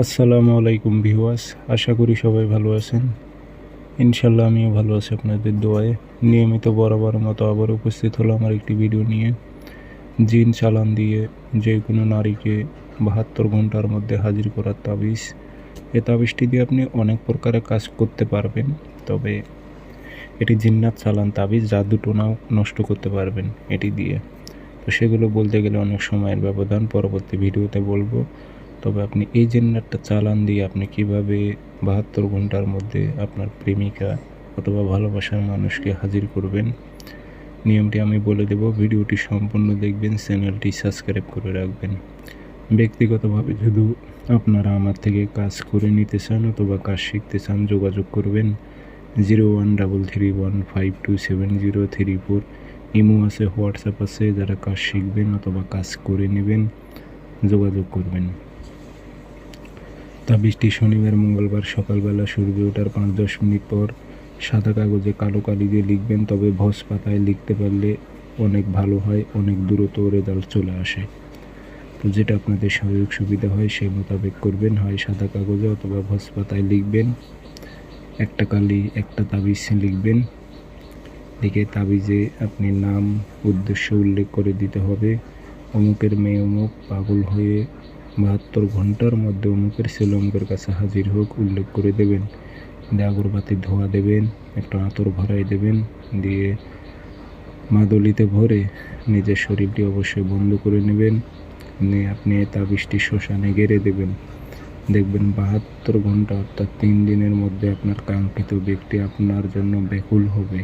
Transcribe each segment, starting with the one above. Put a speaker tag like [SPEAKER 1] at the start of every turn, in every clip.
[SPEAKER 1] আসসালামু আলাইকুম ভিউয়ার্স, আশা করি সবাই ভালো আছেন। ইনশাল্লাহ আমিও ভালো আছি আপনাদের দোয়ায়। নিয়মিত বরাবর মতো আবার উপস্থিত হলো আমার একটি ভিডিও নিয়ে। জিন চালান দিয়ে যে কোনো নারীকে বাহাত্তর ঘণ্টার মধ্যে হাজির করার তাবিজ। এ তাবিজটি দিয়ে আপনি অনেক প্রকারের কাজ করতে পারবেন, তবে এটি জিন্নাত চালান তাবিজ যা দুটো নাও নষ্ট করতে পারবেন এটি দিয়ে। তো সেগুলো বলতে গেলে অনেক সময়ের ব্যবধান, পরবর্তী ভিডিওতে বলব। তবে আপনি এই জেনারেটটা চালান দিয়ে আপনি কীভাবে বাহাত্তর ঘণ্টার মধ্যে আপনার প্রেমিকা অথবা ভালোবাসার মানুষকে হাজির করবেন, নিয়মটি আমি বলে দেব। ভিডিওটি সম্পূর্ণ দেখবেন, চ্যানেলটি সাবস্ক্রাইব করে রাখবেন। ব্যক্তিগতভাবে শুধু আপনারা আমার থেকে কাজ করে নিতে চান অথবা কাজ শিখতে চান, যোগাযোগ করবেন। Zero one double three one five two seven zero three four. Imo আছে, হোয়াটসঅ্যাপ আছে, যারা কাজ শিখবেন অথবা কাজ করে নেবেন, যোগাযোগ করবেন। তাবিজটি শনিবার মঙ্গলবার সকালবেলা সূর্য ওঠার পাঁচ দশ মিনিট পর সাদা কাগজে কালো কালি দিয়ে লিখবেন, তবে ভস পাতায় লিখতে পারলে অনেক ভালো হয়, অনেক দ্রুত রেজাল্ট চলে আসে। তো যেটা আপনাদের সহযোগ সুবিধা হয় সেই মোতাবেক করবেন। হয় সাদা কাগজে অথবা ভস পাতায় লিখবেন, একটা কালি, একটা তাবিজ লিখবেন। লিখে তাবিজে আপনি নাম, উদ্দেশ্য উল্লেখ করে দিতে হবে। অমুকের মেয়ে অমুক, পাগল হয়ে বাহাত্তর ঘণ্টার মধ্যে অমুকের ছেলে অমুকের কাছে হাজির হোক, উল্লেখ করে দেবেন। দিয়ে আগরবাতি ধোয়া দেবেন, একটা আতর ভরাই দেবেন, দিয়ে মাদলিতে ভরে নিজের শরীরটি অবশ্যই বন্ধ করে নেবেন। নিয়ে আপনি তাবিজটি শ্মশানে গেড়ে দেবেন। দেখবেন বাহাত্তর ঘণ্টা অর্থাৎ তিন দিনের মধ্যে আপনার কাঙ্ক্ষিত ব্যক্তি আপনার জন্য ব্যাকুল হবে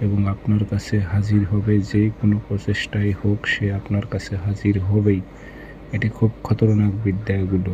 [SPEAKER 1] এবং আপনার কাছে হাজির হবে। যে কোনো প্রচেষ্টাই হোক, সে আপনার কাছে হাজির হবেই। এটি খুব খতরনাক বিদ্যাগুলো।